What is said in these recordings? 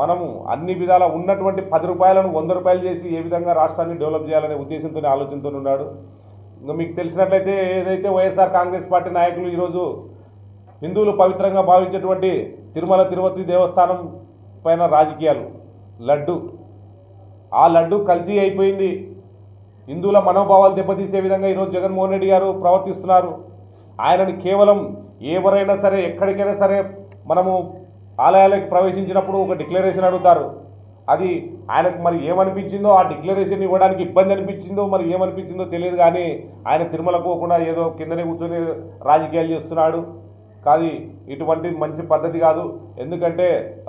మనము అన్ని విధాల ఉన్నటువంటి పది రూపాయలను వంద రూపాయలు చేసి ఏ విధంగా రాష్ట్రాన్ని డెవలప్ చేయాలనే ఉద్దేశంతో ఆలోచనతో ఉన్నాడు. ఇంకా మీకు తెలిసినట్లయితే ఏదైతే వైఎస్ఆర్ కాంగ్రెస్ పార్టీ నాయకులు ఈరోజు హిందువులు పవిత్రంగా భావించేటువంటి తిరుమల తిరుపతి దేవస్థానం పైన రాజకీయాలు. లడ్డు. ఆ లడ్డు కల్తీ అయిపోయింది. హిందువుల మనోభావాలు దెబ్బతీసే విధంగా ఈరోజు జగన్మోహన్ రెడ్డి గారు ప్రవర్తిస్తున్నారు. ఆయనను కేవలం ఎవరైనా సరే ఎక్కడికైనా సరే మనము ఆలయాలకు ప్రవేశించినప్పుడు ఒక డిక్లరేషన్ అడుగుతారు. అది ఆయనకు మరి ఏమనిపించిందో ఆ డిక్లరేషన్ ఇవ్వడానికి ఇబ్బంది అనిపించిందో మరి ఏమనిపించిందో తెలియదు కానీ ఆయన తిరుమల పోకుండా ఏదో కిందనే కూర్చొని రాజకీయాలు చేస్తున్నాడు. కాదు ఇటువంటి మంచి పద్ధతి కాదు. ఎందుకంటే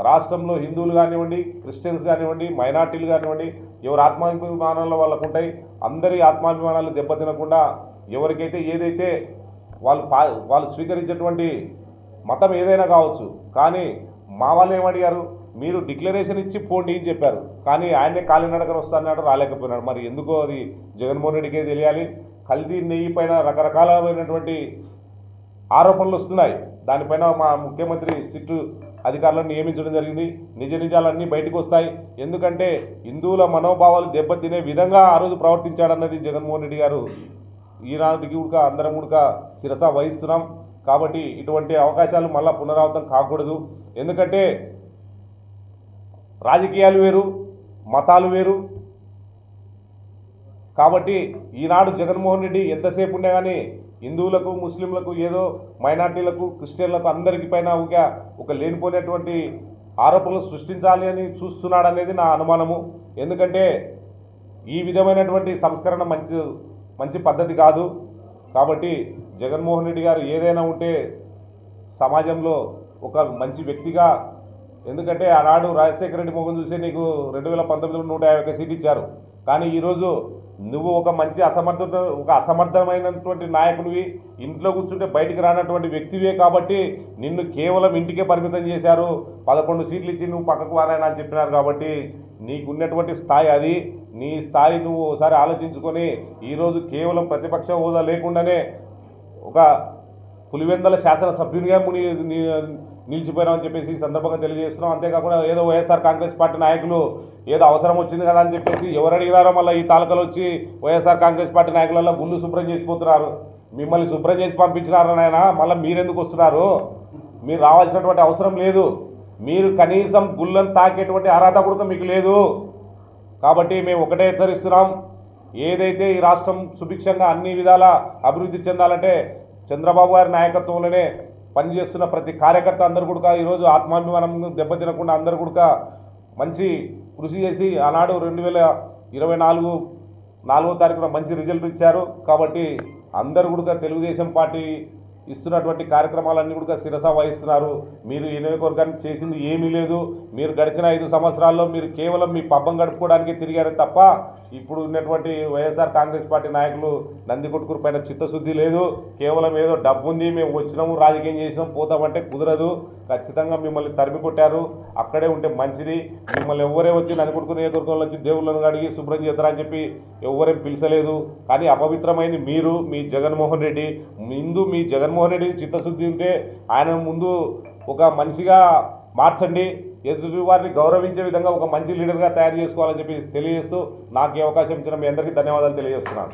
రాష్ట్రంలో హిందువులు కానివ్వండి క్రిస్టియన్స్ కానివ్వండి మైనార్టీలు కానివ్వండి ఎవరు ఆత్మాభిమానాలు వాళ్ళకు ఉంటాయి. అందరి ఆత్మాభిమానాలు దెబ్బతినకుండా ఎవరికైతే ఏదైతే వాళ్ళు వాళ్ళు స్వీకరించేటువంటి మతం ఏదైనా కావచ్చు. కానీ మా వాళ్ళు ఏమడిగారు? మీరు డిక్లరేషన్ ఇచ్చి పోండి అని చెప్పారు. కానీ ఆయనే కాలినడకన వస్తానన్నాడు రాలేకపోయినాడు. మరి ఎందుకో అది జగన్మోహన్ రెడ్డికే తెలియాలి. కల్తీ నెయ్యి పైన రకరకాలమైనటువంటి ఆరోపణలు వస్తున్నాయి. దానిపైన మా ముఖ్యమంత్రి సిట్టు అధికారులను నియమించడం జరిగింది. నిజ నిజాలన్నీ బయటకు వస్తాయి. ఎందుకంటే హిందువుల మనోభావాలు దెబ్బతినే విధంగా ఆ రోజు ప్రవర్తించాడన్నది జగన్మోహన్ రెడ్డి గారు. ఈనాటికి ఉడక అందరం ఉడక శిరస వహిస్తున్నాం. కాబట్టి ఇటువంటి అవకాశాలు మళ్ళా పునరావృతం కాకూడదు. ఎందుకంటే రాజకీయాలు వేరు మతాలు వేరు. కాబట్టి ఈనాడు జగన్మోహన్ రెడ్డి ఎంతసేపు ఉండే కానీ హిందువులకు ముస్లింలకు ఏదో మైనార్టీలకు క్రిస్టియన్లకు అందరికి పైన ఒక ఒక లేనిపోయినటువంటి ఆరోపణలు సృష్టించాలి అని చూస్తున్నాడనేది నా అనుమానము. ఎందుకంటే ఈ విధమైనటువంటి సంస్కరణ మంచి మంచి పద్ధతి కాదు. కాబట్టి జగన్మోహన్ రెడ్డి గారు ఏదైనా ఉంటే సమాజంలో ఒక మంచి వ్యక్తిగా ఎందుకంటే ఆనాడు రాజశేఖర రెడ్డి మొహం చూసి నీకు రెండు వేల పంతొమ్మిదిలో నూట యాభై ఒక సీట్ ఇచ్చారు. కానీ ఈరోజు నువ్వు ఒక మంచి అసమర్థ ఒక అసమర్థమైనటువంటి నాయకుడివి ఇంట్లో కూర్చుంటే బయటికి రానటువంటి వ్యక్తివే కాబట్టి నిన్ను కేవలం ఇంటికే పరిమితం చేశారు. పదకొండు సీట్లు ఇచ్చి నువ్వు పక్కకు వారాయని అని చెప్పినారు కాబట్టి నీకున్నటువంటి స్థాయి అది. నీ స్థాయి నువ్వు ఒకసారి ఆలోచించుకొని ఈరోజు కేవలం ప్రతిపక్ష హోదా లేకుండానే ఒక పులివెందల శాసనసభ్యునిగా ముని నిలిచిపోయినామని చెప్పేసి ఈ సందర్భంగా తెలియజేస్తున్నాం. అంతేకాకుండా ఏదో వైఎస్ఆర్ కాంగ్రెస్ పార్టీ నాయకులు ఏదో అవసరం వచ్చింది కదా అని చెప్పేసి ఎవరు అడిగినారో మళ్ళీ ఈ తాలూకాలు వచ్చి వైఎస్ఆర్ కాంగ్రెస్ పార్టీ నాయకులలో గుళ్ళు శుభ్రం చేసిపోతున్నారు. మిమ్మల్ని శుభ్రం చేసి పంపించినారు నాయన? మళ్ళీ మీరెందుకు వస్తున్నారు? మీరు రావాల్సినటువంటి అవసరం లేదు. మీరు కనీసం గుళ్ళను తాకేటువంటి అర్హత కూడా మీకు లేదు. కాబట్టి మేము ఒకటే హెచ్చరిస్తున్నాం. ఏదైతే ఈ రాష్ట్రం సుభిక్షంగా అన్ని విధాల అభివృద్ధి చెందాలంటే చంద్రబాబు గారి నాయకత్వంలోనే పనిచేస్తున్న ప్రతి కార్యకర్త అందరూ కూడా ఈరోజు ఆత్మాభిమానం దెబ్బతినకుండా అందరూ కూడా మంచి కృషి చేసి ఆనాడు రెండు వేల ఇరవై నాలుగు నాలుగో తారీఖున మంచి రిజల్ట్ ఇచ్చారు. కాబట్టి అందరూ కూడా తెలుగుదేశం పార్టీ ఇస్తున్నటువంటి కార్యక్రమాలన్నీ కూడా శిరస వహిస్తున్నారు. మీరు ఈ నియోజకవర్గానికి చేసింది ఏమీ లేదు. మీరు గడిచిన ఐదు సంవత్సరాల్లో మీరు కేవలం మీ పబ్బం గడుపుకోవడానికి తిరిగారు తప్ప ఇప్పుడు ఉన్నటువంటి వైఎస్ఆర్ కాంగ్రెస్ పార్టీ నాయకులు నందికొట్టుకురు పైన చిత్తశుద్ధి లేదు. కేవలం ఏదో డబ్బు ఉంది మేము వచ్చినాము రాజకీయం చేసినాం పోతామంటే కుదరదు. ఖచ్చితంగా మిమ్మల్ని తరిమి కొట్టారు. అక్కడే ఉంటే మంచిది. మిమ్మల్ని ఎవరే వచ్చి నందికొట్కూరు నియోజకవర్గంలో వచ్చి దేవుళ్ళను అడిగి శుభ్రం చేస్తారని చెప్పి ఎవరేం పిలిచలేదు. కానీ అపవిత్రమైంది మీరు మీ జగన్మోహన్ రెడ్డి. ముందు మీ జగన్మోహన్ రెడ్డి చిత్తశుద్ధి ఉంటే ఆయన ముందు ఒక మనిషిగా మార్చండి. ఎదుటి వారిని గౌరవించే విధంగా ఒక మంచి లీడర్గా తయారు చేసుకోవాలని చెప్పి తెలియజేస్తూ నాకు ఈ అవకాశం ఇచ్చిన మీ అందరికీ ధన్యవాదాలు తెలియజేస్తున్నాను.